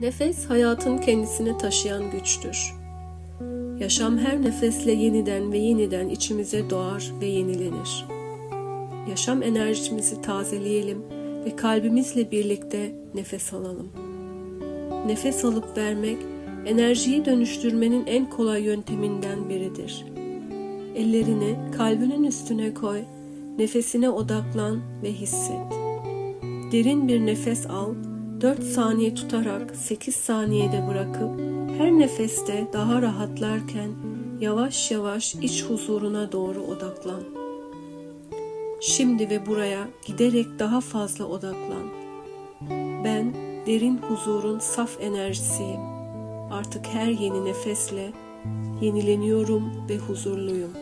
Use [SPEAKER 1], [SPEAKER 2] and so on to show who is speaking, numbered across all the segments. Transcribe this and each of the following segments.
[SPEAKER 1] Nefes hayatın kendisini taşıyan güçtür. Yaşam her nefesle yeniden ve yeniden içimize doğar ve yenilenir. Yaşam enerjimizi tazeleyelim ve kalbimizle birlikte nefes alalım. Nefes alıp vermek, enerjiyi dönüştürmenin en kolay yönteminden biridir. Ellerini kalbinin üstüne koy, nefesine odaklan ve hisset. Derin bir nefes al, 4 saniye tutarak 8 saniyede bırakıp her nefeste daha rahatlarken yavaş yavaş iç huzuruna doğru odaklan. Şimdi ve buraya giderek daha fazla odaklan. Ben derin huzurun saf enerjisiyim. Artık her yeni nefesle yenileniyorum ve huzurluyum.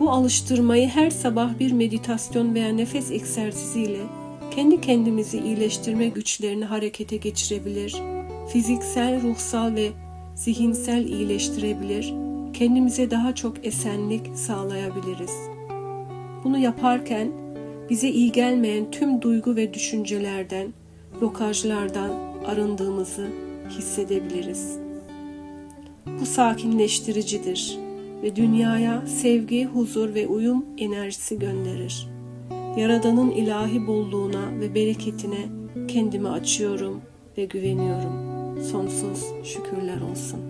[SPEAKER 1] Bu alıştırmayı her sabah bir meditasyon veya nefes egzersiziyle kendi kendimizi iyileştirme güçlerini harekete geçirebilir, fiziksel, ruhsal ve zihinsel iyileştirebilir, kendimize daha çok esenlik sağlayabiliriz. Bunu yaparken bize iyi gelmeyen tüm duygu ve düşüncelerden, blokajlardan arındığımızı hissedebiliriz. Bu sakinleştiricidir ve dünyaya sevgi, huzur ve uyum enerjisi gönderir. Yaradan'ın ilahi bolluğuna ve bereketine kendimi açıyorum ve güveniyorum. Sonsuz şükürler olsun.